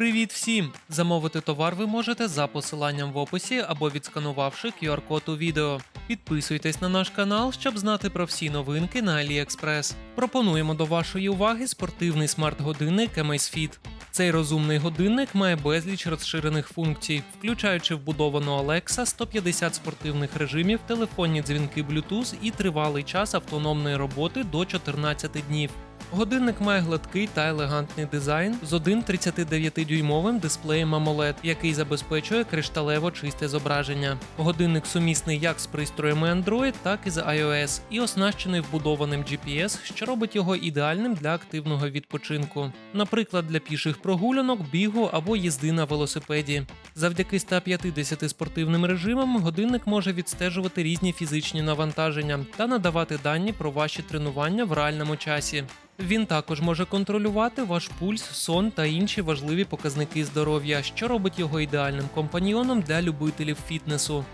Привіт всім! Замовити товар ви можете за посиланням в описі або відсканувавши QR-код у відео. Підписуйтесь на наш канал, щоб знати про всі новинки на AliExpress. Пропонуємо до вашої уваги спортивний смарт-годинник Amazfit. Цей розумний годинник має безліч розширених функцій, включаючи вбудовану Alexa, 150 спортивних режимів, телефонні дзвінки Bluetooth і тривалий час автономної роботи до 14 днів. Годинник має гладкий та елегантний дизайн з 1,39-дюймовим дисплеєм AMOLED, який забезпечує кришталево чисте зображення. Годинник сумісний як з пристроями Android, так і з iOS, і оснащений вбудованим GPS, що робить його ідеальним для активного відпочинку, наприклад, для піших прогулянок, бігу або їзди на велосипеді. Завдяки 150 спортивним режимам годинник може відстежувати різні фізичні навантаження та надавати дані про ваші тренування в реальному часі. Він також може контролювати ваш пульс, сон та інші важливі показники здоров'я, що робить його ідеальним компаньйоном для любителів фітнесу.